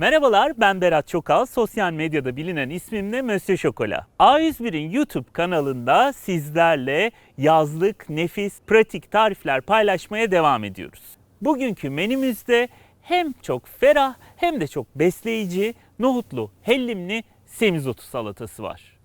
Merhabalar ben Berat Çokal. Sosyal medyada bilinen ismimle Mösyö Şokola. A101'in YouTube kanalında sizlerle yazlık, nefis, pratik tarifler paylaşmaya devam ediyoruz. Bugünkü menümüzde hem çok ferah hem de çok besleyici nohutlu, hellimli semizotu salatası var.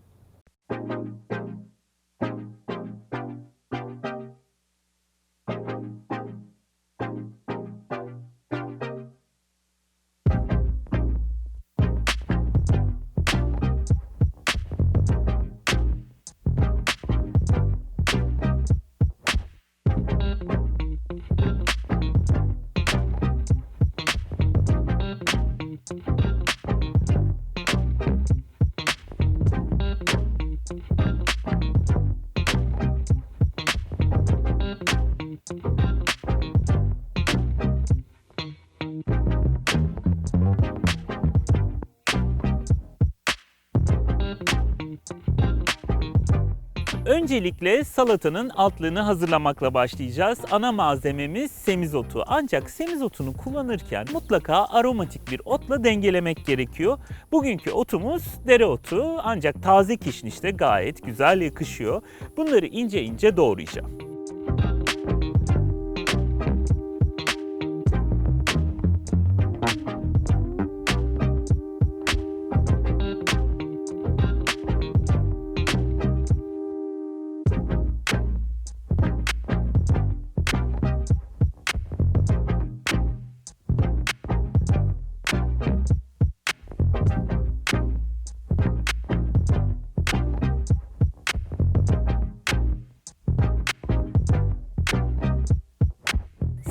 Öncelikle salatanın altlığını hazırlamakla başlayacağız. Ana malzememiz semizotu. Ancak semizotunu kullanırken mutlaka aromatik bir otla dengelemek gerekiyor. Bugünkü otumuz dereotu ancak taze kişnişte gayet güzel yakışıyor. Bunları ince ince doğrayacağım.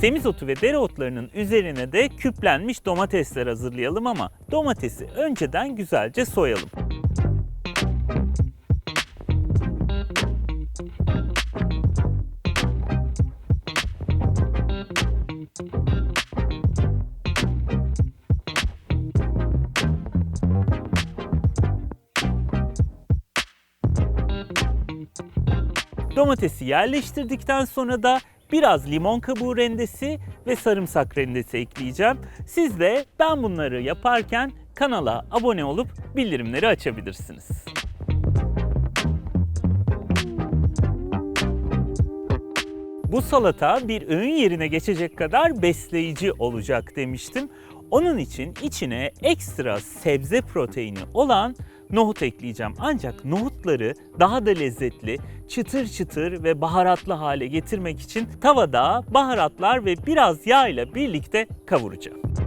Semizotu ve dereotlarının üzerine de küplenmiş domatesler hazırlayalım ama domatesi önceden güzelce soyalım. Domatesi yerleştirdikten sonra da biraz limon kabuğu rendesi ve sarımsak rendesi ekleyeceğim. Siz de ben bunları yaparken kanala abone olup bildirimleri açabilirsiniz. Bu salata bir öğün yerine geçecek kadar besleyici olacak demiştim. Onun için içine ekstra sebze proteini olan nohut ekleyeceğim. Ancak nohutları daha da lezzetli, çıtır çıtır ve baharatlı hale getirmek için tavada baharatlar ve biraz yağ ile birlikte kavuracağım.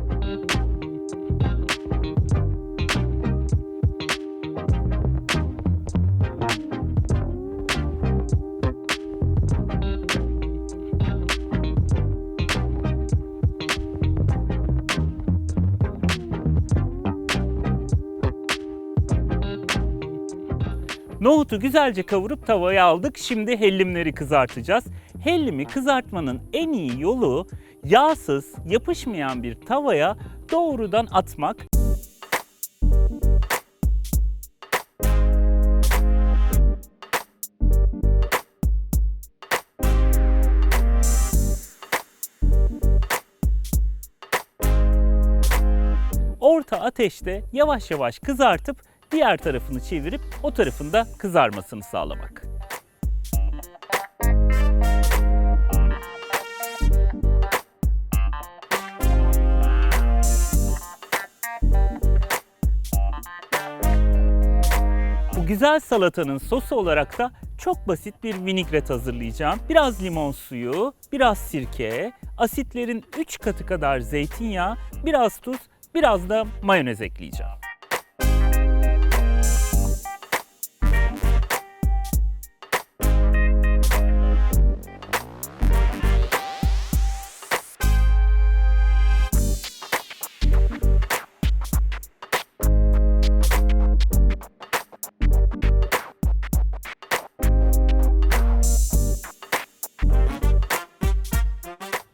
Nohutu güzelce kavurup tavaya aldık. Şimdi hellimleri kızartacağız. Hellimi kızartmanın en iyi yolu yağsız, yapışmayan bir tavaya doğrudan atmak. Orta ateşte yavaş yavaş kızartıp diğer tarafını çevirip o tarafında kızarmasını sağlamak. Bu güzel salatanın sosu olarak da çok basit bir vinigret hazırlayacağım. Biraz limon suyu, biraz sirke, asitlerin 3 katı kadar zeytinyağı, biraz tuz, biraz da mayonez ekleyeceğim.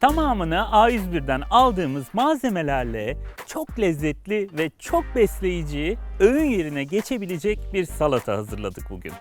Tamamını A101'den aldığımız malzemelerle çok lezzetli ve çok besleyici, öğün yerine geçebilecek bir salata hazırladık bugün.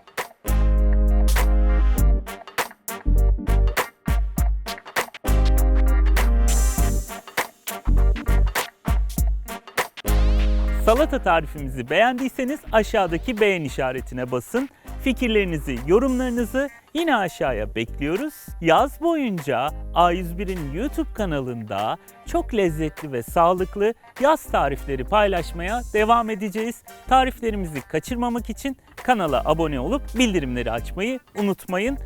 Salata tarifimizi beğendiyseniz aşağıdaki beğen işaretine basın. Fikirlerinizi, yorumlarınızı yine aşağıya bekliyoruz. Yaz boyunca A101'in YouTube kanalında çok lezzetli ve sağlıklı yaz tarifleri paylaşmaya devam edeceğiz. Tariflerimizi kaçırmamak için kanala abone olup bildirimleri açmayı unutmayın.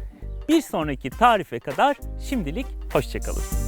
Bir sonraki tarife kadar şimdilik hoşçakalın.